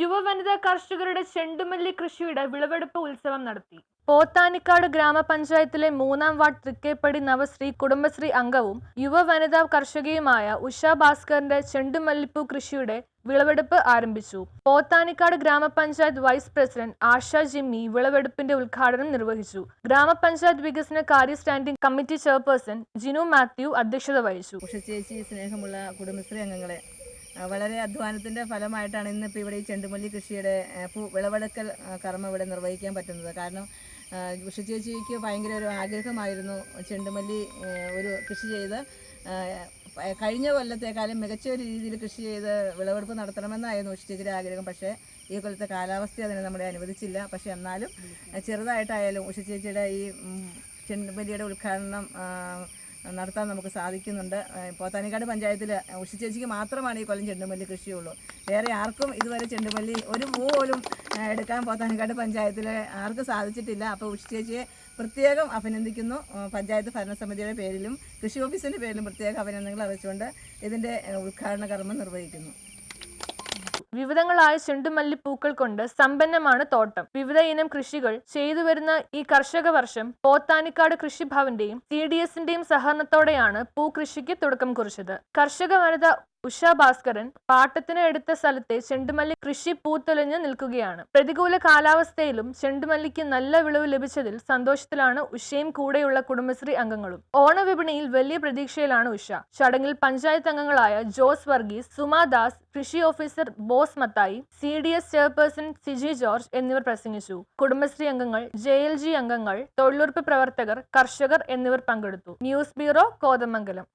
യുവവനിതാ കർഷകരുടെ ചെണ്ടുമല്ലി കൃഷിയുടെ വിളവെടുപ്പ് ഉത്സവം നടത്തി. പോത്താനിക്കാട് ഗ്രാമപഞ്ചായത്തിലെ മൂന്നാം വാർഡ് തൃക്കേപ്പടി നവശ്രീ കുടുംബശ്രീ അംഗവും യുവവനിതാ കർഷകയുമായ ഉഷ ഭാസ്കറിന്റെ ചെണ്ടുമല്ലിപ്പൂ കൃഷിയുടെ വിളവെടുപ്പ് ആരംഭിച്ചു. പോത്താനിക്കാട് ഗ്രാമപഞ്ചായത്ത് വൈസ് പ്രസിഡന്റ് ആശ ജിമ്മി വിളവെടുപ്പിന്റെ ഉദ്ഘാടനം നിർവഹിച്ചു. ഗ്രാമപഞ്ചായത്ത് വികസന കാര്യ standing committee chairperson Jinu Mathew അധ്യക്ഷത വഹിച്ചു. ഉഷ ചേച്ചി സ്നേഹമുള്ള കുടുംബശ്രീ അംഗങ്ങളെ വളരെ അധ്വാനത്തിന്റെ ഫലമായിട്ടാണ് ഇന്നിപ്പോൾ ഇവിടെ ഈ ചെണ്ടുമല്ലി കൃഷിയുടെ വിളവെടുക്കൽ കർമ്മം ഇവിടെ നിർവഹിക്കാൻ പറ്റുന്നത്. കാരണം ഉഷ ചേച്ചിക്ക് ഭയങ്കര ഒരു ആഗ്രഹമായിരുന്നു ചെണ്ടുമല്ലി ഒരു കൃഷി ചെയ്ത് കഴിഞ്ഞ കൊല്ലത്തേക്കാളും മികച്ച ഒരു രീതിയിൽ കൃഷി ചെയ്ത് വിളവെടുപ്പ് നടത്തണമെന്നായിരുന്നു ഉഷ ചേച്ചിയുടെ ആഗ്രഹം. പക്ഷേ ഈ കൊല്ലത്തെ കാലാവസ്ഥ അതിനെ നമ്മളെ അനുവദിച്ചില്ല. പക്ഷേ എന്നാലും ചെറുതായിട്ടായാലും ഉഷ ചേച്ചിയുടെ ഈ ചെണ്ടുമല്ലിയുടെ ഉദ്ഘാടനം നടത്താൻ നമുക്ക് സാധിക്കുന്നുണ്ട്. പോത്താനിക്കാട് പഞ്ചായത്തിൽ ഉഷിച്ചേച്ചിക്ക് മാത്രമാണ് ഈ കൊല്ലം ചെണ്ടുമല്ലി കൃഷിയുള്ളൂ. വേറെ ആർക്കും ഇതുവരെ ചെണ്ടുമല്ലി ഒരു പൂ പോലും എടുക്കാൻ പോത്താനിക്കാട് പഞ്ചായത്തിൽ ആർക്കും സാധിച്ചിട്ടില്ല. അപ്പോൾ ഉഷിച്ചേച്ചിയെ പ്രത്യേകം അഭിനന്ദിക്കുന്നു. പഞ്ചായത്ത് ഭരണസമിതിയുടെ പേരിലും കൃഷി ഓഫീസിന്റെ പേരിലും പ്രത്യേക അഭിനന്ദനങ്ങൾ അറിയിച്ചുകൊണ്ട് ഇതിന്റെ ഉദ്ഘാടന കർമ്മം നിർവഹിക്കുന്നു. വിവിധങ്ങളായ ചെണ്ടുമല്ലിപ്പൂക്കൾ കൊണ്ട് സമ്പന്നമാണ് തോട്ടം. വിവിധ ഇനം കൃഷികൾ ചെയ്തു വരുന്ന ഈ കർഷക വർഷം പോത്താനിക്കാട് കൃഷിഭവന്റെയും സി ഡി എസിന്റെയും സഹകരണത്തോടെയാണ് പൂകൃഷിക്ക് തുടക്കം കുറിച്ചത്. കർഷക വനിത ഉഷ ഭാസ്കരൻ പാട്ടത്തിന് എടുത്ത സ്ഥലത്തെ ചെണ്ടുമല്ലി കൃഷി പൂത്തൊലിഞ്ഞ് നിൽക്കുകയാണ്. പ്രതികൂല കാലാവസ്ഥയിലും ചെണ്ടുമല്ലിക്ക് നല്ല വിളവ് ലഭിച്ചതിൽ സന്തോഷത്തിലാണ് ഉഷയും കൂടെയുള്ള കുടുംബശ്രീ അംഗങ്ങളും. ഓണവിപണിയിൽ വലിയ പ്രതീക്ഷയിലാണ് ഉഷ. ചടങ്ങിൽ പഞ്ചായത്ത് അംഗങ്ങളായ ജോസ് വർഗീസ് സുമാ ദാസ് കൃഷി officer Bose Mathai C D S chairperson Siji George എന്നിവർ പ്രസംഗിച്ചു. കുടുംബശ്രീ അംഗങ്ങൾ ജെ എൽ ജി അംഗങ്ങൾ തൊഴിലുറപ്പ് പ്രവർത്തകർ കർഷകർ എന്നിവർ പങ്കെടുത്തു. News bureau Kothamangalam.